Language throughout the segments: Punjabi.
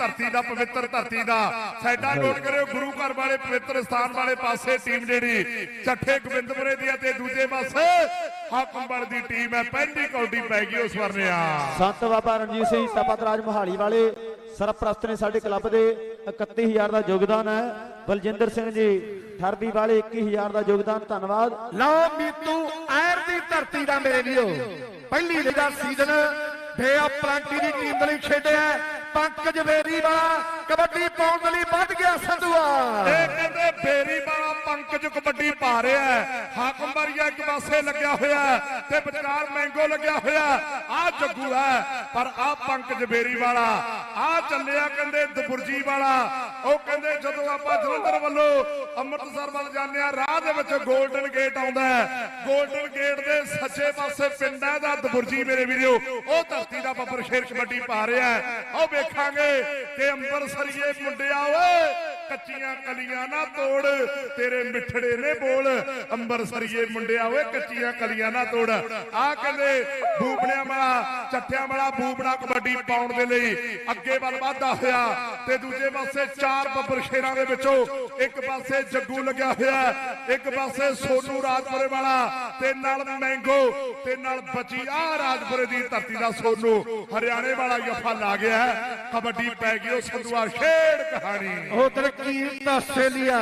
ਧਰਤੀ ਦਾ ਪਵਿੱਤਰ ਧਰਤੀ ਦਾ। ਸਾਡਾ ਨੋਟ ਕਰਿਓ ਗੁਰੂ ਘਰ ਵਾਲੇ ਪਵਿੱਤਰ ਸਥਾਨ ਵਾਲੇ ਪਾਸੇ ਟੀਮ ਜਿਹੜੀ ਚੱਠੇ ਗੋਬਿੰਦਪੁਰੇ ਦੀ ਹੈ ਤੇ ਦੂਜੇ ਪਾਸੇ ਹਾਕਮਬਲ ਦੀ ਟੀਮ ਹੈ। ਪਹਿਲੀ ਕੌਡੀ ਪੈ ਗਈ ਉਸ ਵਰਨਿਆ ਸੰਤ ਬਾਬਾ ਰਣਜੀਤ ਸਿੰਘ ਤਪਤਰਾਜ ਮੋਹਾਲੀ ਵਾਲੇ ਸਰਪ੍ਰਸਤ ਨੇ ਸਾਡੇ ਕਲੱਬ ਦੇ 31000 ਦਾ ਯੋਗਦਾਨ ਹੈ। ਬਲਜਿੰਦਰ ਸਿੰਘ ਜੀ ਠਰਬੀ ਵਾਲੇ 21000 ਦਾ ਯੋਗਦਾਨ ਧੰਨਵਾਦ। ਲਓ ਮੀਤੂ ਐਰ ਦੀ ਧਰਤੀ ਦਾ ਮੇਰੇ ਵੀਰੋ। ਪਹਿਲੀ ਲੀਗ ਦਾ ਸੀਜ਼ਨ ਬੇਆ ਪਲਾਂਟੀ ਦੀ ਟੀਮ ਦੇ ਲਈ ਖੇਡਿਆ ਪੰਕਜ ਵੇਰੀ ਕਬੱਡੀ ਪਾਉਣ ਦੇ ਲਈ ਵੱਧ ਗਿਆ ਸੰਧੂਆ। ਇਹ ਕਹਿੰਦੇ ਬੇਰੀ ਪੰਕਜ ਕਬੱਡੀ ਪਾ ਰਿਹਾ ਹੈ। ਹਾਕਮ ਵਰਗਾ ਇੱਕ ਪਾਸੇ ਲੱਗਿਆ ਹੋਇਆ ਤੇ ਵਿਚਕਾਰ ਮੈਂਗੋ ਲੱਗਿਆ ਹੋਇਆ ਆ ਜੱਗੂ ਹੈ, ਪਰ ਆ ਪੰਕਜ ਬੇਰੀ ਵਾਲਾ ਆ ਚੱਲਿਆ ਕਹਿੰਦੇ ਦਬੁਰਜੀ ਵਾਲਾ। ਉਹ ਕਹਿੰਦੇ ਜਦੋਂ ਆਪਾਂ ਜਲੰਧਰ ਵੱਲੋਂ ਅੰਮ੍ਰਿਤਸਰ ਵੱਲ ਜਾਂਦੇ ਆ ਰਾਹ ਦੇ ਵਿੱਚ 골ਡਨ ਗੇਟ ਆਉਂਦਾ ਹੈ। 골ਡਨ ਗੇਟ ਦੇ ਸੱਜੇ ਪਾਸੇ ਪਿੰਡ ਹੈ ਦਾ ਦਬੁਰਜੀ ਮੇਰੇ ਵੀਰੋ, ਉਹ ਧਰਤੀ ਦਾ ਬੱਬਰ ਸ਼ੇਰ ਕਬੱਡੀ ਪਾ ਰਿਹਾ ਹੈ। ਉਹ ਵੇਖਾਂਗੇ ਕਿ ਅੰਮ੍ਰਿਤਸਰੀਏ ਮੁੰਡਿਆ, ਓਏ! ਕੱਚੀਆਂ ਕਲੀਆਂ ਨਾ ਤੋੜ, ਤੇਰੇ ਮਿੱਠੜੇ ਨੇ ਬੋਲ। ਅੰਬਰਸਰੀਏ ਮੁੰਡਿਆ ਓਏ, ਕੱਚੀਆਂ ਕਲੀਆਂ ਨਾ ਤੋੜ। ਆ ਕਹਿੰਦੇ ਬੂਬਣਿਆਂ ਵਾਲਾ ਵਾਲਾ ਬੂਬਣਾ ਕਬੱਡੀ ਪਾਉਣ ਦੇ ਲਈ। ਅੱਗੇ ਵੱਲ ਵਾਧਾ ਹੋਇਆ ਤੇ ਦੂਜੇ ਪਾਸੇ ਚਾਰ ਬੱਬਰ ਸ਼ੇਰਾਂ ਦੇ ਵਿੱਚੋਂ ਇੱਕ ਪਾਸੇ ਜੱਗੂ ਲੱਗਿਆ ਹੋਇਆ, ਇੱਕ ਪਾਸੇ ਸੋਨੂ ਰਾਜਪੁਰੇ ਵਾਲਾ ਤੇ ਨਾਲ ਮੈਂਗੋ ਤੇ ਨਾਲ ਬਚੀ ਆ ਰਾਜਪੁਰੇ ਦੀ ਧਰਤੀ ਦਾ ਸੋਨੂ। ਹਰਿਆਣੇ ਵਾਲਾ ਜਫਾ ਲਾ ਗਿਆ ਕਬੱਡੀ ਪੈ ਗਈ ਉਹ ਸੰਧੂਆ ਖੇਡ ਕਹਾਣੀ। ਉਧਰ ਕੀਰਤ ਆਸਟ੍ਰੇਲੀਆ,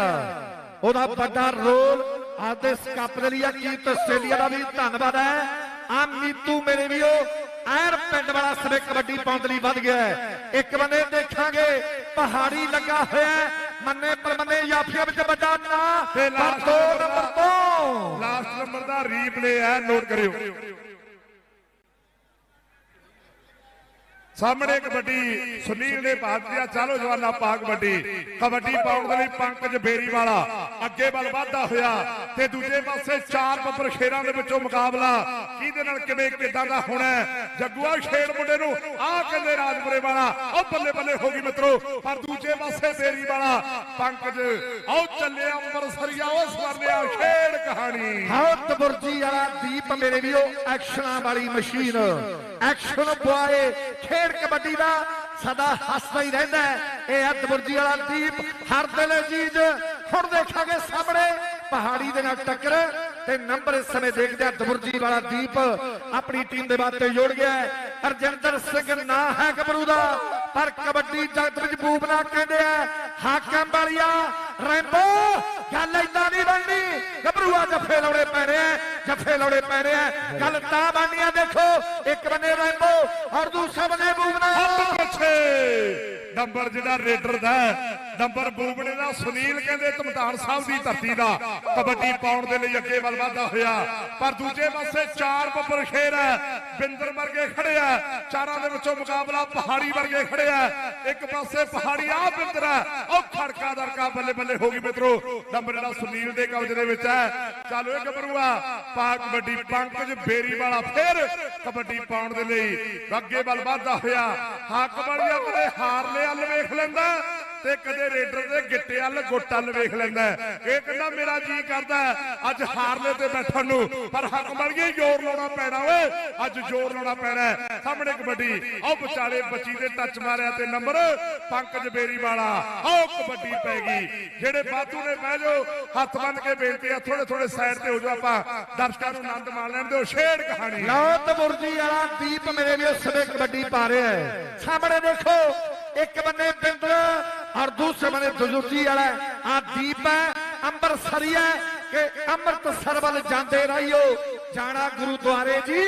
ਉਹਦਾ ਵੱਡਾ ਰੋਲ ਆਦੇ ਕੱਪ ਦੇ ਲਈ ਆ। ਕੀਰਤ ਆਸਟ੍ਰੇਲੀਆ ਦਾ ਵੀ ਧੰਨਵਾਦ ਹੈ। ਆ ਮੀਤੂ ਮੇਰੇ ਵੀਰੋ ਐਰ ਪਿੰਡ ਵਾਲਾ ਸਵੇ ਕਬੱਡੀ ਲਈ ਵੱਧ ਗਿਆ। ਇੱਕ ਬੰਦੇ ਦੇਖਾਂਗੇ ਪਹਾੜੀ ਲੱਗਾ ਹੋਇਆ। ਮੰਨੇ ਪਰਮੰਨੇ ਯਾਫੀਆਂ ਵਿੱਚ ਵੱਡਾ ਨਾਂ ਤੇ ਪਰ ਲਾਸਟ ਨੰਬਰ ਤੋਂ ਲਾਸਟ ਨੰਬਰ ਦਾ ਰੀਪਲੇ ਹੈ ਨੋਟ ਕਰਿਓ ਸਾਹਮਣੇ ਕਬੱਡੀ ਸੁਨੀਲ ਨੇ ਦਿਆ ਚਾਲੋ ਜਵਾਨਾ ਪਾ ਕਬੱਡੀ ਕਬੱਡੀ ਪਾਉਣ ਦੇ ਲਈ ਪੰਕਜ ਬੇਰੀ ਵਾਲਾ ਅੱਗੇ ਵੱਲ ਵਾਧਾ ਹੋਇਆ ਤੇ ਦੂਜੇ ਪਾਸੇ ਚਾਰ ਬੱਬਰ ਸ਼ੇਰਾਂ ਦੇ ਵਿੱਚੋਂ ਮੁਕਾਬਲਾ ਕਿਹਦੇ ਨਾਲ ਕਿਵੇਂ ਕਿੱਦਾਂ ਦਾ ਹੋਣਾ ਜੱਗੂਆ ਸ਼ੇਰ ਮੁੰਡੇ ਨੂੰ ਆਹ ਕਹਿੰਦੇ ਰਾਜਪੁਰੇ ਵਾਲਾ। ਉਹ ਬੱਲੇ ਬੱਲੇ ਹੋ ਗਈ ਮਿੱਤਰੋ। ਪਰ ਦੂਜੇ ਪਾਸੇ ਬੇਰੀ ਵਾਲਾ ਪੰਕਜ। ਆਓ ਚੱਲਿਆ ਅੰਮ੍ਰਿਤਸਰੀਆ ਉਹ ਸਵਰਨਿਆ ਖੇਡ ਕਹਾਣੀ। ਹੌਤ ਬੁਰਜੀ ਵਾਲਾ ਦੀਪ ਮੇਰੇ ਵੀਰੋ, ਐਕਸ਼ਨਾਂ ਵਾਲੀ ਮਸ਼ੀਨ। ਐਕਸ਼ਨ ਬੁਆਏ ਖੇਡ ਕਬੱਡੀ ਦਾ ਸਦਾ ਹੱਸਦਾ ਹੀ ਰਹਿੰਦਾ ਇਹ ਅੱਧ ਵਾਲਾ ਦੀਪ ਹਰ ਦਿਲ ਅਜੀਜ਼। ਹੁਣ ਦੇਖਾਂਗੇ ਸਾਹਮਣੇ, ਪਹਾੜੀ ਦੇ ਨਾਲ ਟੱਕਰ। ਤੇ ਨੰਬਰ ਇਸ ਸਮੇਂ ਦੇਖਦੇ ਦਬੁਰਜੀ ਵਾਲਾ ਦੀਪ ਆਪਣੀ ਟੀਮ ਦੇ ਵਾਸਤੇ ਜੋੜ ਗਿਆ ਹੈ। ਸਿੰਘ ਨਾ ਹੈ ਗੱਭਰੂ ਦਾ, ਪਰ ਕਬੱਡੀ ਜਗਤ ਵਿੱਚ ਬੂਬਨਾ ਕਹਿੰਦੇ ਆ। ਹਾਕਮ ਵਾਲੀਆ, ਰੈਂਬੋ, ਗੱਲ ਇਦਾਂ ਨਹੀਂ ਬਣਨੀ ਗੱਭਰੂਆ ਜੱਫੇ ਲਾਉਣੇ ਪੈ ਰਹੇ ਆ, ਜੱਫੇ ਲਾਉਣੇ ਪੈ ਰਹੇ ਆ। ਗੱਲ ਤਾਂ ਬਣਨੀ ਆ, ਦੇਖੋ, ਇੱਕ ਬੰਨੇ ਰੈਂਬੋ ਔਰ ਦੂਸਰੇ ਬੰਨੇ ਬੂਬਨਾ ਪਿੱਛੇ ਨੰਬਰ ਜਿਹੜਾ ਰੇਡਰ ਦਾ ਨੰਬਰ ਬੂਬੜੇ ਦਾ ਸੁਨੀਲ ਕਹਿੰਦੇ ਧਮਤਾਨ ਸਾਹਿਬ ਦੀ ਧਰਤੀ ਦਾ, ਕਬੱਡੀ ਪਾਉਣ ਦੇ ਲਈ ਅੱਗੇ ਵੱਲ ਵਾਧਾ ਹੋਇਆ। ਪਰ ਦੂਜੇ ਪਾਸੇ ਚਾਰ ਬੱਬਰ ਖੇਰ ਹੈ, ਬਿੰਦਰ ਵਰਗੇ ਖੜੇ ਆ ਚਾਰਾਂ ਦੇ ਵਿੱਚੋਂ ਮੁਕਾਬਲਾ ਪਹਾੜੀ ਵਰਗੇ ਖੜੇ ਆ ਇੱਕ ਪਾਸੇ ਪਹਾੜੀ ਆ ਬਿੰਦਰ ਹੈ, ਉਹ ਖੜਕਾ ਦਰਕਾ ਬੱਲੇ ਬੱਲੇ ਹੋ ਗਈ ਮਿੱਤਰੋ। ਨੰਬਰ ਜਿਹੜਾ ਸੁਨੀਲ ਦੇ ਕਬਜ਼ੇ ਦੇ ਵਿੱਚ ਹੈ। ਚੱਲ ਇਹ ਗੱਭਰੂਆ ਪਾ ਕਬੱਡੀ ਪੰਕਜ ਬੇਰੀ ਵਾਲਾ ਫੇਰ ਕਬੱਡੀ ਪਾਉਣ ਦੇ ਲਈ ਅੱਗੇ ਵੱਲ ਵਾਧਾ ਹੋਇਆ। ਹੱਕ ਵਾਲੀਆ ਕਦੇ ਹਾਰ ਲੈ ਹੱਲ ਵੇਖ ਲੈਂਦਾ। ਤੇ ਕਦੇ ਰੇਡਰ ਦੇ ਗਿੱਟੇ ਵੱਲ ਗੁੱਟ ਵੱਲ ਵੇਖ ਲੈਂਦਾ ਇਹ ਕਹਿੰਦਾ, ਮੇਰਾ ਜੀ ਕਰਦਾ ਅੱਜ ਹਾਰਲੇ ਤੇ ਬੈਠਣ ਨੂੰ। ਪਰ ਹੱਕ ਵਾਲੀਏ ਜ਼ੋਰ ਲਾਉਣਾ ਪੈਣਾ ਓਏ। ਅੱਜ ਜ਼ੋਰ ਲਾਉਣਾ ਪੈਣਾ ਸਾਹਮਣੇ ਕਬੱਡੀ। ਉਹ ਵਿਚਾਲੇ ਬੱਚੀ ਦੇ ਟੱਚ ਮਾਰਿਆ ਤੇ ਨੰਬਰ ਪੰਕਜ ਬੇਰੀ ਵਾਲਾ ਆਹ ਕਬੱਡੀ ਪੈ ਗਈ। ਜਿਹੜੇ ਬਾਤੂ ਨੇ ਬਹਿ ਜਾਓ, ਹੱਥ ਬੰਨ ਕੇ ਬੇਨਤੀ ਆ ਥੋੜੇ ਥੋੜੇ ਸਾਈਡ ਤੇ ਹੋ ਜਾਓ ਆਪਾਂ। ਦਰਸ਼ਕਾਂ ਨੂੰ ਆਨੰਦ ਮਾਣ ਲੈਣ ਦਿਓ। ਸ਼ੇਰ ਕਹਾਣੀ। ਲੌਤ ਬੁਰਜੀ ਵਾਲਾ ਦੀਪ ਮੇਰੇ ਵੀ ਉਸ ਸਮੇਂ ਕਬੱਡੀ ਪਾ ਰਿਹਾ ਹੈ। ਸਾਹਮਣੇ ਦੇਖੋ, ਇੱਕ ਬੰਨੇ ਬਿੰਦਰ ਔਰ ਦੂਸਰੇ ਬੰਨੇ ਦਜੁਰਜੀ ਵਾਲਾ ਆ ਦੀਪ ਹੈ ਕਿ ਅੰਮ੍ਰਿਤਸਰ ਵੱਲ ਜਾਂਦੇ ਰਹੀਓ। ਜਾਣਾ ਗੁਰਦੁਆਰੇ ਜੀ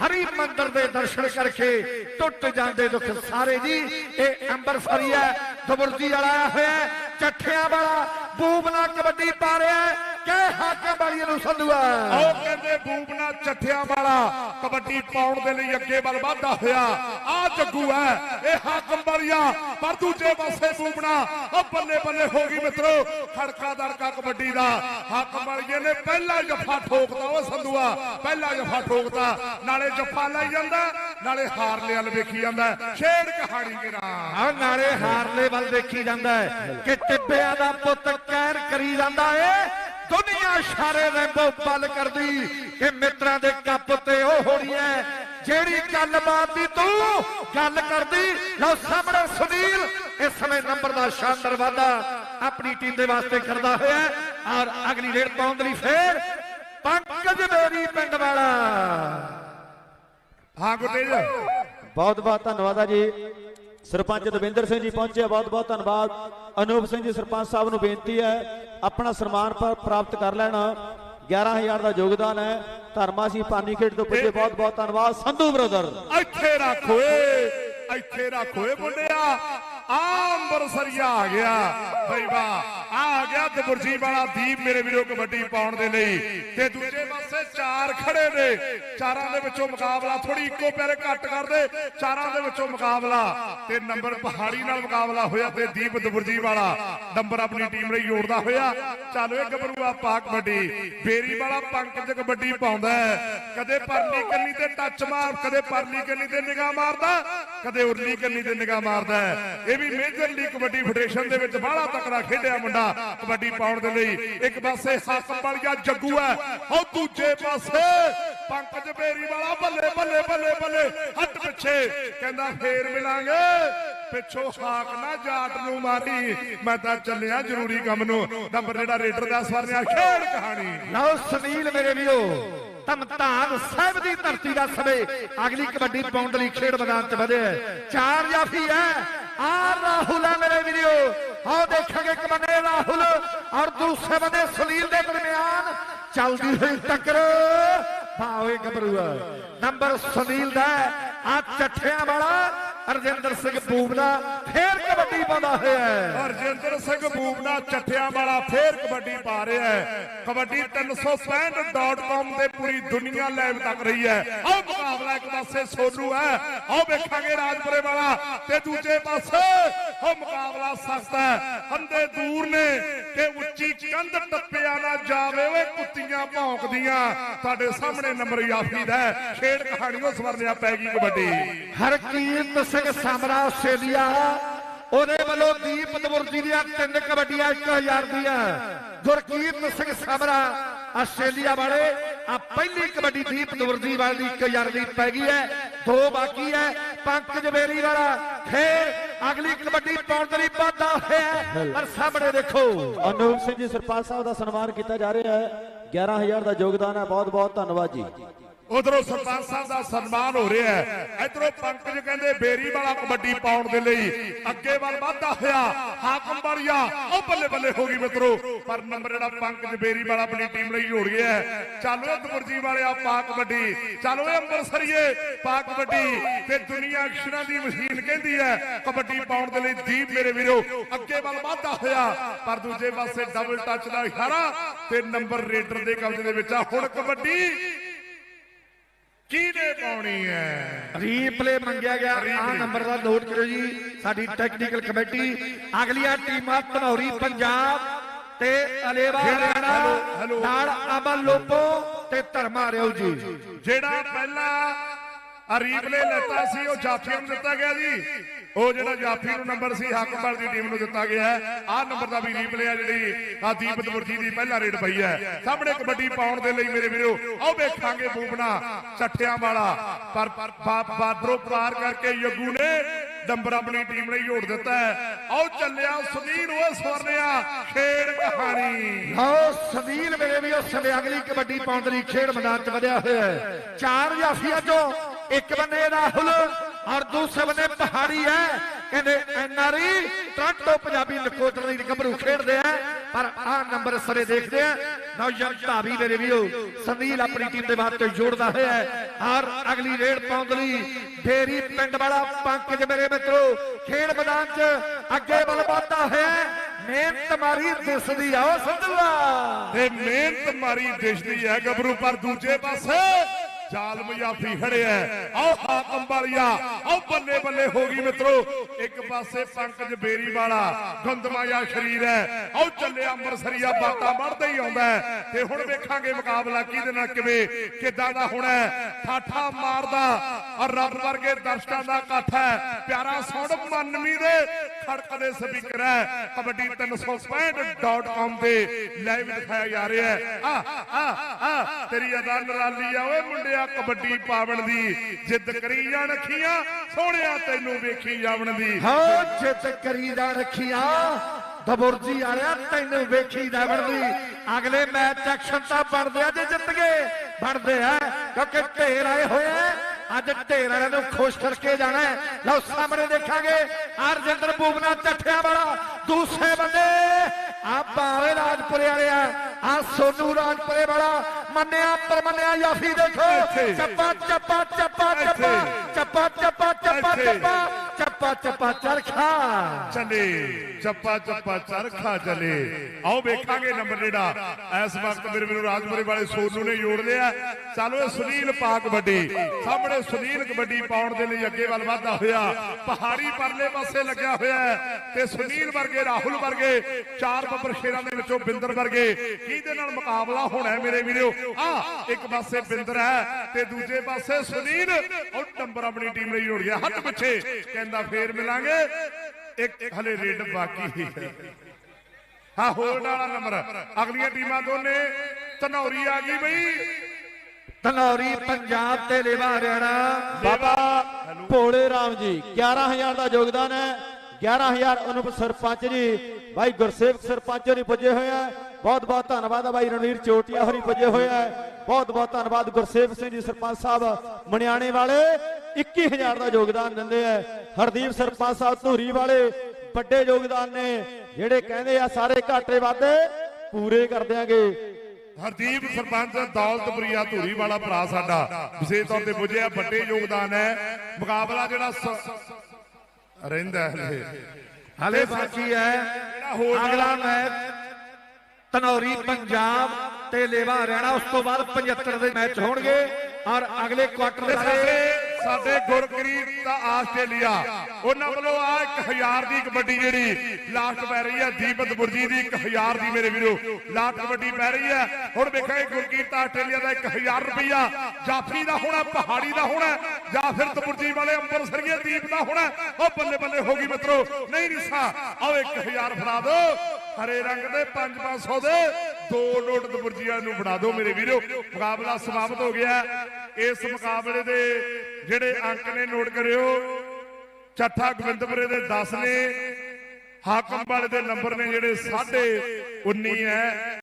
ਹਰੀ ਮੰਦਰ ਦੇ ਦਰਸ਼ਨ ਕਰਕੇ ਟੁੱਟ ਜਾਂਦੇ ਦੁੱਖ ਸਾਰੇ ਜੀ। ਇਹ ਅੰਮ੍ਰਿਤਸਰੀਆ ਦਬੁਰਜੀ ਵਾਲਾ ਹੋਇਆ ਹੈ, ਚੱਠਿਆਂ ਵਾਲਾ ਬੂਬਲਾ ਕਬੱਡੀ ਪਾ ਰਿਹਾ ਹੈ। ਕਿ ਹਾਕਮ ਵਾਲੀਆਂ ਨੂੰ ਸੰਧੂਆ। ਉਹ ਕਹਿੰਦੇ ਬੂਬਨਾ ਚੱਠਿਆਂ ਵਾਲਾ ਕਬੱਡੀ ਪਾਉਣ ਦੇ ਲਈ ਅੱਗੇ ਵੱਲ ਵਾਧਾ ਹੋਇਆ। ਆ ਜੱਗੂ ਹੈ ਇਹ ਹਾਕਮ ਵਾਲੀਆ। ਪਰ ਦੂਜੇ ਪਾਸੇ ਬੂਬਨਾ ਉਹ ਬੱਲੇ ਬੱਲੇ ਹੋ ਗਈ ਮਿੱਤਰੋ। ਖੜਕਾ ਦੜਕਾ ਕਬੱਡੀ ਦਾ। ਹਾਕਮ ਵਾਲੀਏ ਨੇ ਪਹਿਲਾ ਜੱਫਾ ਠੋਕਦਾ ਉਹ ਸੰਧੂਆ। ਪਹਿਲਾ ਜੱਫਾ ਠੋਕਦਾ ਨਾਲੇ ਜੱਫਾ ਲਾਈ ਜਾਂਦਾ ਨਾਲੇ ਹਾਰ ਲਿਆਲ ਵੇਖੀ ਜਾਂਦਾ। ਛੇੜ ਕਹਾਣੀ ਦੇ ਨਾਲ। ਆ ਨਾਲੇ ਹਾਰਲੇ ਵੱਲ ਦੇਖੀ ਜਾਂਦਾ ਕਿ ਟਿੱਬਿਆਂ ਦਾ ਪੁੱਤ ਕਹਿਰ ਕਰੀ ਜਾਂਦਾ ਏ। ਦੁਨੀਆ ਇਸ਼ਾਰੇ ਰੈਂਬੋ ਪਲ ਕਰਦੀ ਕਿ ਮਿੱਤਰਾਂ ਦੇ ਕੱਪ ਤੇ ਉਹ ਹੋਣੀ ਹੈ ਜਿਹੜੀ ਗੱਲਬਾਤ ਦੀ ਤੂੰ ਗੱਲ ਕਰਦੀ, ਲਓ ਸਾਹਮਣੇ ਸੁਨੀਲ ਬੜਾ ਸ਼ਾਨਦਾਰ ਵਾਅਦਾ ਆਪਣੀ ਟੀਮ ਦੇ ਵਾਸਤੇ ਕਰਦਾ ਹੋਇਆ ਔਰ ਅਗਲੀ ਰੇਡ ਪਾਉਣ ਲਈ ਫੇਰ ਪੰਕਜ ਮੇਰੀ ਪਿੰਡ ਵਾਲਾ। ਹਾਂ ਗੁਰਤੇਜ ਬਹੁਤ ਬਹੁਤ ਧੰਨਵਾਦ ਆ ਜੀ। ਸਰਪੰਚ ਦਵਿੰਦਰ ਸਿੰਘ ਜੀ ਪਹੁੰਚੇ ਬਹੁਤ ਬਹੁਤ ਧੰਨਵਾਦ। ਅਨੂਪ ਸਿੰਘ ਜੀ ਸਰਪੰਚ ਸਾਹਿਬ ਨੂੰ ਬੇਨਤੀ ਹੈ ਆਪਣਾ ਸਨਮਾਨ ਪ੍ਰਾਪਤ ਕਰ ਲੈਣਾ। 11000 ਦਾ ਯੋਗਦਾਨ ਹੈ। ਧਰਮਾ ਸਿੰਘ ਪਾਨੀ ਖੇਡ ਤੋਂ ਪੁੱਜੇ ਬਹੁਤ ਬਹੁਤ ਧੰਨਵਾਦ। ਸੰਧੂ ਬ੍ਰਦਰ। ਇੱਥੇ ਰੱਖ ਓਏ ਇੱਥੇ ਰੱਖ ਓਏ ਮੁੰਡਿਆ। ਆ ਅੰਬਰਸਰੀਆ ਆ ਗਿਆ। ਬਈ ਵਾਹ। ਆ ਆ ਗਿਆ ਦਬੁਰਜੀ ਵਾਲਾ ਦੀਪ ਮੇਰੇ ਵੀਰੋ ਕਬੱਡੀ ਪਾਉਣ ਦੇ ਲਈ। ਤੇ ਦੂਜੇ ਪਾਸੇ ਚਾਰ ਖੜੇ ਨੇ। ਚਾਰਾਂ ਦੇ ਵਿੱਚੋਂ ਮੁਕਾਬਲਾ ਥੋੜੀ ਇੱਕੋ ਪੈਰ ਘੱਟ ਕਰਦੇ। ਚਾਰਾਂ ਦੇ ਵਿੱਚੋਂ ਮੁਕਾਬਲਾ। ਤੇ ਨੰਬਰ ਪਹਾੜੀ ਨਾਲ ਮੁਕਾਬਲਾ ਹੋਇਆ ਤੇ ਦੀਪ ਦਬੁਰਜੀ ਵਾਲਾ। ਨੰਬਰ ਆਪਣੀ ਟੀਮ ਲਈ ਜੋੜਦਾ ਹੋਇਆ। ਚੱਲ ਓਏ ਗੱਭਰੂਆ ਪਾ ਕਬੱਡੀ। ਬੇਰੀ ਵਾਲਾ ਪੰਕਜ ਕਬੱਡੀ ਪਾਉਂਦਾ ਕਦੇ ਪਰਲੀ ਕੰਨੀ ਤੇ ਟੱਚ ਮਾਰ, ਕਦੇ ਪਰਲੀ ਕੰਨੀ ਤੇ ਨਿਗਾਹ ਮਾਰਦਾ, ਕਦੇ ਉਰਲੀ ਕੰਨੀ ਤੇ ਨਿਗਾਹ ਮਾਰਦਾ ਇਹ ਵੀ ਮੇਜਰ ਲੀਗ ਕਬੱਡੀ ਫੈਡਰੇਸ਼ਨ ਦੇ ਵਿੱਚ ਬਾਹਲਾ ਤਕੜਾ ਖੇਡਿਆ ਮੁੰਡਾ। ਕਬੱਡੀ ਪਾਉਣ ਦੇ ਲਈ। ਇੱਕ ਪਾਸੇ ਹਾਕਮ ਵਾਲੀਆ ਜੱਗੂ ਹੈ, ਉਹ ਦੂਜੇ ਪਾਸੇ ਪੰਕਜ ਬੇਰੀ ਵਾਲਾ ਬੱਲੇ ਬੱਲੇ ਬੱਲੇ ਬੱਲੇ ਹੱਟ ਪਿੱਛੇ। ਕਹਿੰਦਾ ਫੇਰ ਮਿਲਾਂਗੇ। ਪਿੱਛੋਂ ਹਾਕ ਨਾ ਜਾਟ ਨੂੰ ਮਾਰੀ। ਮੈਂ ਤਾਂ ਚੱਲਿਆ ਜ਼ਰੂਰੀ ਕੰਮ ਨੂੰ। ਨੰਬਰ ਜਿਹੜਾ ਰੇਡਰ ਦਾ ਸਵਰਨਿਆ ਖੇਡ ਕਹਾਣੀ। ਲਓ ਸੁਨੀਲ ਮੇਰੇ ਵੀਰੋ ਧਮਤਾਨ ਸਾਹਿਬ ਦੀ ਧਰਤੀ ਦਾ ਸਮੇਂ ਅਗਲੀ ਕਬੱਡੀ ਪਾਉਣ ਲਈ ਖੇਡ ਮੈਦਾਨ 'ਚ ਵਧਿਆ ਚਾਰ ਜਾਫੀ ਹੈ। ਆ ਰਾਹੁਲ ਹੈ ਮੇਰੇ ਵੀਰੋ। ਆਓ ਦੇਖਾਂਗੇ ਇੱਕ ਬੰਨੇ ਰਾਹੁਲ ਔਰ ਦੂਸਰੇ ਬੰਨੇ ਸੁਨੀਲ ਦੇ ਦਰਮਿਆਨ ਚੱਲਦੀ ਹੋਈ ਟੱਕਰ। ਭਾਵੇਂ ਗੱਭਰੂਆ ਨੰਬਰ ਸੁਨੀਲ ਦਾ ਆ ਚੱਠਿਆਂ ਵਾਲਾ ਅਰਜਿੰਦਰ ਸਿੰਘ ਬੂਬਨਾ ਫੇਰ ਕਬੱਡੀ ਪਾਉਂਦਾ ਹੋਇਆ ਹੈ। ਹਰਜਿੰਦਰ ਸਿੰਘ ਬੂਬਨਾ ਚੱਠਿਆਂ ਵਾਲਾ ਫੇਰ ਕਬੱਡੀ ਪਾ ਰਿਹਾ ਹੈ। ਕਬੱਡੀ 365.com ਤੇ ਪੂਰੀ ਦੁਨੀਆ ਲਾਈਵ ਤੱਕ ਰਹੀ ਹੈ। ਆਹ ਮੁਕਾਬਲਾ ਇੱਕ ਪਾਸੇ ਸੋਨੂ ਹੈ ਆਹ ਵੇਖਾਂਗੇ ਰਾਜਪੁਰੇ ਵਾਲਾ ਤੇ ਦੂਜੇ ਪਾਸੇ ਉਹ ਮੁਕਾਬਲਾ ਸਖਤ ਹੈ। ਹੰਦੇ ਦੂਰ ਨੇ ਕਿ ਉੱਚੀ ਕੰਧ ਟੱਪਿਆ ਨਾ ਜਾਵੇ, ਓਏ ਕੁੱਤੀਆਂ ਭੌਂਕਦੀਆਂ। ਤੁਹਾਡੇ ਸਾਹਮਣੇ ਨੰਬਰ ਯਾਫੀ ਦਾ ਖੇਡ ਕਹਾਣੀ ਉਹ ਸਵਰਨਿਆ ਪੈ ਗਈ ਕਬੱਡੀ। ਹਰਕੀਰਤ ਸਿੰਘ ਸਾਮਰਾ ਆਸਟ੍ਰੇਲੀਆ ਉਹਦੇ ਵੱਲੋਂ ਦੀਪ ਦਵੁਰਜੀ ਦੀਆਂ ਤਿੰਨ ਕਬੱਡੀਆਂ 1000 ਦੀਆਂ। ਗੁਰਕੀਰਤ ਸਿੰਘ ਸਾਮਰਾ ਆਸਟ੍ਰੇਲੀਆ ਵਾਲੇ ਆ ਪਹਿਲੀ ਕਬੱਡੀ ਦੀਪ ਦਵੁਰਜੀ ਵਾਲੀ 1000 ਦੀ ਪੈ ਗਈ ਹੈ, ਦੋ ਬਾਕੀ ਹੈ ਪੰਕਜ ਬੇਰੀ ਵਾਲਾ ਫੇਰ ਅਗਲੀ ਕਬੱਡੀ ਪਾਉਣ ਦੇ ਲਈ ਵਾਧਾ ਹੋਇਆ ਪਰ ਸਾਹਮਣੇ ਦੇਖੋ। ਅਨੂਪ ਸਿੰਘ ਜੀ ਸਰਪੰਚ ਸਾਹਿਬ ਦਾ ਸਨਮਾਨ ਕੀਤਾ ਜਾ ਰਿਹਾ ਹੈ। 11000 ਦਾ ਯੋਗਦਾਨ ਹੈ ਬਹੁਤ ਬਹੁਤ ਧੰਨਵਾਦ ਜੀ। ਉਧਰੋਂ ਸਰਪੰਚ ਸਾਹਿਬ ਦਾ ਸਨਮਾਨ ਹੋ ਰਿਹਾ ਹੈ। ਇਧਰੋਂ ਪੰਕਜ ਕਹਿੰਦੇ ਬੇਰੀ ਵਾਲਾ ਕਬੱਡੀ ਪਾਉਣ ਦੇ ਲਈ ਅੱਗੇ ਵੱਲ ਵਾਧਾ ਹੋਇਆ ਹਾਕਮ ਵਾਲੀਆ ਉਹ ਬੱਲੇ ਬੱਲੇ ਹੋ ਗਈ ਮਿੱਤਰੋ। ਪਰ ਨੰਬਰ ਜਿਹੜਾ ਪੰਕਜ ਬੇਰੀ ਵਾਲਾ ਆਪਣੀ ਟੀਮ ਲਈ ਜੋੜ ਗਿਆ ਹੈ। ਚੱਲ ਓਏ ਦਮੁਰਜੀ ਵਾਲਿਆ ਪਾ ਕਬੱਡੀ। ਚੱਲ ਓਏ ਅੰਮ੍ਰਿਤਸਰੀਏ ਪਾ ਕਬੱਡੀ। ਤੇ ਦੁਨੀਆ ਅਕਸ਼ਰਾਂ ਦੀ ਮਸ਼ੀਨ ਕਹਿੰਦੀ ਹੈ, ਕਬੱਡੀ ਪਾਉਣ ਦੇ ਲਈ ਦੀਪ ਮੇਰੇ ਵੀਰੋ, ਅੱਗੇ ਵੱਲ ਵਾਧਾ ਹੋਇਆ। ਪਰ ਦੂਜੇ ਪਾਸੇ ਡਬਲ ਟੱਚ ਦਾ ਇਸ਼ਾਰਾ ਤੇ ਨੰਬਰ ਰੇਡਰ ਦੇ ਕਬਜ਼ੇ ਦੇ ਵਿੱਚ ਆ। ਹੁਣ ਕਬੱਡੀ ਕਿਹਨੇ ਪਾਉਣੀ ਹੈ? ਰੀਪਲੇ ਮੰਗਿਆ ਗਿਆ। ਆ ਨੰਬਰ ਦਾ ਨੋਟ ਕਰੋ ਜੀ। ਸਾਡੀ ਟੈਕਨੀਕਲ ਕਮੇਟੀ ਅਗਲੀਆਂ ਟੀਮਾਂ ਧਨੌਰੀ ਪੰਜਾਬ ਤੇ ਅਲੇਵਾ ਹਰਿਆਣਾ। ਨਾਲ ਅਮਨ ਲੋਪੋ ਤੇ ਧਰਮਾ ਰਿਓ ਜੀ। ਜਿਹੜਾ ਪਹਿਲਾਂ ਅਰੀਬਲੇ ਲੈਤਾ ਸੀ ਉਹ ਜਾਫੀ ਨੂੰ ਦਿੱਤਾ ਗਿਆ ਜੀ। ਉਹ ਜਿਹੜਾ ਜਾਫੀ ਨੂੰ ਨੰਬਰ ਸੀ ਹੱਕਬਲ ਦੀ ਟੀਮ ਨੂੰ ਦਿੱਤਾ ਗਿਆ ਹੈ। ਆਹ ਨੰਬਰ ਦਾ ਵੀ ਰੀਪਲੇ ਆ ਜਿਹੜੀ ਆ ਦੀਪ ਦਵਰਜੀ ਦੀ ਪਹਿਲਾ ਰੇਡ ਪਈ ਹੈ। ਸਾਹਮਣੇ ਕਬੱਡੀ ਪਾਉਣ ਦੇ ਲਈ ਮੇਰੇ ਵੀਰੋ ਆਓ ਵੇਖਾਂਗੇ ਬੂਬਣਾ ਚੱਠਿਆਂ ਵਾਲਾ। ਪਰ ਬਾਦਰੋਂ ਪਾਰ ਕਰਕੇ ਯੱਗੂ ਨੇ ਨੰਬਰ ਆਪਣੀ ਟੀਮ ਲਈ ਜੋੜ ਦਿੱਤਾ ਹੈ। ਆਓ ਚੱਲਿਆ ਸੁਨੀਲ ਉਹ ਸਵਰਨਿਆ ਖੇਡ ਕਹਾਣੀ। ਲਓ ਸਦੀਲ ਮੇਰੇ ਵੀ ਉਸ ਸਮੇਂ ਅਗਲੀ ਕਬੱਡੀ ਪਾਉਣ ਦੇ ਲਈ ਖੇਡ ਮੈਦਾਨ 'ਚ ਵਧਿਆ ਹੋਇਆ ਹੈ। ਚਾਰ ਜਾਫੀਆਂ 'ਚੋਂ ਇੱਕ ਬੰਨੇ ਰਾਹੁਲ, ਔਰ ਦੂਸਰੇ ਬੰਨੇ ਪਹਾੜੀ ਹੈ। ਕਹਿੰਦੇ ਐਨਆਰਈ ਟ੍ਰਾਂਟੋ ਪੰਜਾਬੀ ਨਕੋਦਰ ਦੀ ਗੱਭਰੂ ਖੇਡਦੇ ਆ, ਪਰ ਆਹ ਨੰਬਰ ਸਰੇ ਦੇਖਦੇ ਆ। ਨੌਜਵਾਨ ਧਾਵੀ ਮੇਰੇ ਵੀਰੋ ਸੰਦੀਲ ਆਪਣੀ ਟੀਮ ਦੇ ਬਾਅਦ ਤੋਂ ਜੋੜਦਾ ਹੋਇਆ ਔਰ ਅਗਲੀ ਰੇਡ ਪਾਉਣ ਦੇ ਲਈ ਢੇਰੀ ਪਿੰਡ ਵਾਲਾ ਪੰਕਜ ਮੇਰੇ ਮਿੱਤਰੋ, ਖੇਡ ਮੈਦਾਨ 'ਚ ਅੱਗੇ ਵੱਲ ਵਧਦਾ ਹੋਇਆ ਮਿਹਨਤ ਮਾਰੀ ਦਿਸਦੀ ਆ, ਉਹ ਸੰਧੂਆ ਤੇ ਮਿਹਨਤ ਮਾਰੀ ਦਿਸਦੀ ਹੈ ਗੱਭਰੂ ਪਰ ਦੂਜੇ ਪਾਸੇ। ਜ਼ਾਲਮ ਜਾਫੀ ਖੜਿਆ ਹੈ। ਆਓ ਹਾਕਮ ਵਾਲੀਆ, ਆਓ ਬੱਲੇ ਬੱਲੇ ਹੋ ਗਈ ਮਿੱਤਰੋ। ਇੱਕ ਪਾਸੇ ਪੰਕਜ ਬੇਰੀ ਵਾਲਾ ਗੰਦਮਾ ਜਿਹਾ ਸ਼ਰੀਰ ਹੈ ਆਓ ਚੱਲਿਆ ਅੰਮ੍ਰਿਤਸਰੀਆ, ਬਾਤਾਂ ਵੜਦਾ ਹੀ ਆਉਂਦਾ ਤੇ ਹੁਣ ਵੇਖਾਂਗੇ ਮੁਕਾਬਲਾ ਕਿਹਦੇ ਨਾਲ ਕਿਵੇਂ, ਕਿੱਦਾਂ ਦਾ ਹੋਣਾ ਠਾਠਾ ਮਾਰਦਾ ਔਰ ਰੱਬ ਵਰਗੇ ਦਰਸ਼ਕਾਂ ਦਾ ਇਕੱਠ ਹੈ ਪਿਆਰਾ ਸੁਣ ਮਨਮੀ ਦੇ ਖੜਕ ਦੇ ਸਪੀਕਰ ਹੈ। ਕਬੱਡੀ 365.com ਤੇ ਲਾਈਵ ਦਿਖਾਇਆ ਜਾ ਰਿਹਾ ਹੈ। ਆ ਆ ਆ, ਤੇਰੀ ਅਦਾ ਨਰਾਲੀ ਆ ਓਏ ਮੁੰਡਿਆ, ਕਬੱਡੀ ਪਾਵਣ ਦੀ ਜਿੱਦ ਕਰੀ ਜਾਣ ਅੱਖੀਆਂ, ਸੋਹਣਿਆ ਤੈਨੂੰ ਵੇਖੀ ਜਾਵਣ ਦੀ। ਹੋ ਜਿੱਤ ਕਰੀ ਜਾ ਰੱਖੀਆਂ ਦਬੁਰਜੀ ਆ ਰਿਹਾ ਤੈਨੂੰ ਵੇਖੀ ਦਾ। ਬਣਦੀ ਅਗਲੇ ਮੈਚ ਐਕਸ਼ਨ ਤਾਂ ਬਣਦੇ ਆ ਜੇ ਜਿੱਤ ਗਏ, ਬਣਦੇ ਆ, ਕਿਉਂਕਿ ਢੇਰ ਆਏ ਹੋਏ ਅੱਜ ਢੇਰ ਵਾਲਿਆਂ ਨੂੰ ਖੁਸ਼ ਕਰਕੇ ਜਾਣਾ ਲਓ, ਸਾਹਮਣੇ ਦੇਖਾਂਗੇ ਅਰਜਿੰਦਰ ਬੂਬਨਾ ਚੱਠਿਆਂ ਵਾਲਾ ਦੂਸਰੇ ਬੰਦੇ ਆ ਭਾਵੇਂ ਰਾਜਪੁਰੇ ਵਾਲੇ ਆ ਆ ਸੋਨੂ ਰਾਜਪੁਰੇ ਵਾਲਾ ਮੰਨਿਆ ਪਰਮੰਨਿਆ ਯਾਫੀ ਦੇਖੋ ਇੱਥੇ। ਚੱਪਾ ਚੱਪਾ ਚੱਪਾ ਚੱਪਾ ਚੱਪਾ ਚੱਪਾ ਚੱਪਾ ਇੱਥੇ। ਚੱਪਾ ਚੱਪਾ ਚਰਖਾ। ਚਲੇ, ਚੱਪਾ ਚੱਪਾ ਚਰਖਾ ਚੱਲੇ। ਆਓ ਵੇਖਾਂਗੇ ਨੰਬਰ ਜਿਹੜਾ। ਇਸ ਵਕਤ ਮੇਰੇ ਵੀਰੋ ਰਾਜਪੁਰੇ ਵਾਲੇ ਸੋਨੂ ਨੇ ਜੋੜ ਲਿਆ। ਚਲੋ ਇਹ ਸੁਨੀਲ ਪਾ ਕਬੱਡੀ ਸਾਹਮਣੇ ਸੁਨੀਲ ਕਬੱਡੀ ਪਾਉਣ ਦੇ ਲਈ ਅੱਗੇ ਵੱਲ ਵਧਦਾ ਹੋਇਆ। ਪਹਾੜੀ ਪਰਲੇ ਪਾਸੇ ਲੱਗਿਆ ਹੋਇਆ ਤੇ ਸੁਨੀਲ ਵਰਗੇ, ਰਾਹੁਲ ਵਰਗੇ, ਚਾਰ ਬੱਬਰ ਸ਼ੇਰਾਂ ਦੇ ਵਿੱਚੋਂ ਬਿੰਦਰ ਵਰਗੇ। ਕਿਹਦੇ ਨਾਲ ਮੁਕਾਬਲਾ ਹੋਣਾ ਹੈ ਮੇਰੇ ਵੀਰੋ? ਆ, ਇੱਕ ਪਾਸੇ ਬਿੰਦਰ ਹੈ ਤੇ ਦੂਜੇ ਪਾਸੇ ਸੁਨੀਲ। ਉਹ ਨੰਬਰ ਆਪਣੀ ਟੀਮ ਲਈ ਜੋੜ ਗਿਆ। ਹੱਥ ਪਿੱਛੇ। ਕਹਿੰਦਾ ਫੇਰ ਮਿਲਾਂਗੇ। ਇੱਕ ਹਲੇ ਰੇਡ ਬਾਕੀ ਹੈ। ਹਾਂ ਹੋਲਡ ਵਾਲਾ ਨੰਬਰ ਅਗਲੀਆਂ ਟੀਮਾਂ ਦੋਨੇ ਧਨੌਰੀ ਆ ਗਈ ਬਈ। ਧਨੌਰੀ ਪੰਜਾਬ ਤੇ ਲੇਵਾ ਹਰਿਆਣਾ। ਬਾਬਾ ਭੋਲੇ ਰਾਮ ਜੀ 11000 ਦਾ ਯੋਗਦਾਨ ਹੈ। 11000 ਅਨੁਪ ਸਰਪੰਚ ਜੀ। ਭਾਈ ਗੁਰਸੇਵਕ ਸਰਪੰਚ ਹੋਰੀ ਪੁੱਜੇ ਹੋਏ ਆ। ਬਹੁਤ ਬਹੁਤ ਧੰਨਵਾਦ ਆ ਭਾਈ ਰਣਵੀਰ ਚੋਟੀਆ ਹੋਰੀ ਪੁੱਜੇ ਹੋਏ ਆ। ਬਹੁਤ ਬਹੁਤ ਧੰਨਵਾਦ ਗੁਰਸੇਵਕ ਸਿੰਘ ਜੀ ਸਰਪੰਚ ਸਾਹਿਬ ਮਣਿਆਣੇ ਵਾਲੇ। 21000 ਦਾ ਯੋਗਦਾਨ ਦਿੰਦੇ ਆ। ਹਰਦੀਪ ਸਰਪੰਚ ਸਾਹਿਬ ਧੂਰੀ ਵਾਲੇ ਵੱਡੇ ਯੋਗਦਾਨ ਨੇ ਜਿਹੜੇ ਕਹਿੰਦੇ ਆ ਸਾਰੇ ਘਾਟੇ ਵਾਧੇ ਪੂਰੇ ਕਰ ਦਿਆਂਗੇ। ਹਰਦੀਪ ਸਰਪੰਚ ਦੌਲਤਪੁਰੀਆ ਧੂਰੀ ਵਾਲਾ ਭਰਾ ਸਾਡਾ ਵਿਸ਼ੇਸ਼ ਤੌਰ ਤੇ ਪੁੱਜਿਆ ਵੱਡੇ ਯੋਗਦਾਨ ਹੈ। ਮੁਕਾਬਲਾ ਜਿਹੜਾ ਰਹਿੰਦਾ ਹੈ ਹਲੇ। ਹਲੇ ਬਾਕੀ ਹੈ। ਅਗਲਾ ਮੈਚ ਧਨੌਰੀ ਪੰਜਾਬ ਤੇ ਲੇਵਾ ਹਰਿਆਣਾ ਉਸ ਤੋਂ ਬਾਅਦ 75 ਦੇ ਮੈਚ ਹੋਣਗੇ। ਔਰ ਅਗਲੇ ਕੁਆਟਰ ਦੇ ਸਾਡੇ ਸਾਡੇ ਗੁਰਕਰੀਬ ਦਾ ਆਸਟ੍ਰੇਲੀਆ, ਉਹਨਾਂ ਵੱਲੋਂ ਆ 1000 ਦੀ ਕਬੱਡੀ ਜਿਹੜੀ ਲਾਸਟ ਪੈ ਰਹੀ ਹੈ ਦੀਪਤ ਬੁਰਜੀ ਦੀ 1000 ਦੀ ਮੇਰੇ ਵੀਰੋ, ਲਾਸਟ ਕਬੱਡੀ ਪੈ ਰਹੀ ਹੈ। ਹੁਣ ਵੇਖਾਂਗੇ ਗੁਰਕੀਰਤ ਆਸਟ੍ਰੇਲੀਆ ਦਾ 1000 ਰੁਪਇਆ ਜਾਫੀ ਦਾ ਹੋਣਾ, ਪਹਾੜੀ ਦਾ ਹੋਣਾ, ਜਾਂ ਫਿਰ ਤਬੁਰਜੀ ਵਾਲੇ ਅੰਮ੍ਰਿਤਸਰੀਏ ਦੀਪ ਦਾ ਹੋਣਾ, ਉਹ ਬੱਲੇ ਬੱਲੇ ਹੋ ਗਈ ਮਿੱਤਰੋ। ਨਹੀਂ ਰਿਸ਼ਾ, ਆਓ 1000 ਫੜਾ ਦਿਓ ਹਰੇ ਰੰਗ ਦੇ 5-500 ਦੇ, ਦੋ ਨੋਟ ਤਬੁਰਜੀਆਂ ਨੂੰ ਫੜਾ ਦਿਓ ਮੇਰੇ ਵੀਰੋ। ਮੁਕਾਬਲਾ ਸਮਾਪਤ ਹੋ ਗਿਆ। ਇਸ ਮੁਕਾਬਲੇ ਦੇ ਜਿਹੜੇ ਅੰਕ ਨੇ ਨੋਟ ਕਰਿਓ, ਚੱਠਾ ਗੋਬਿੰਦਪੁਰੇ ਦੇ 10 ਨੇ, ਹਾਕਮ ਵਾਲੇ ਦੇ ਨੰਬਰ ਨੇ ਜਿਹੜੇ 19 ਹੈ।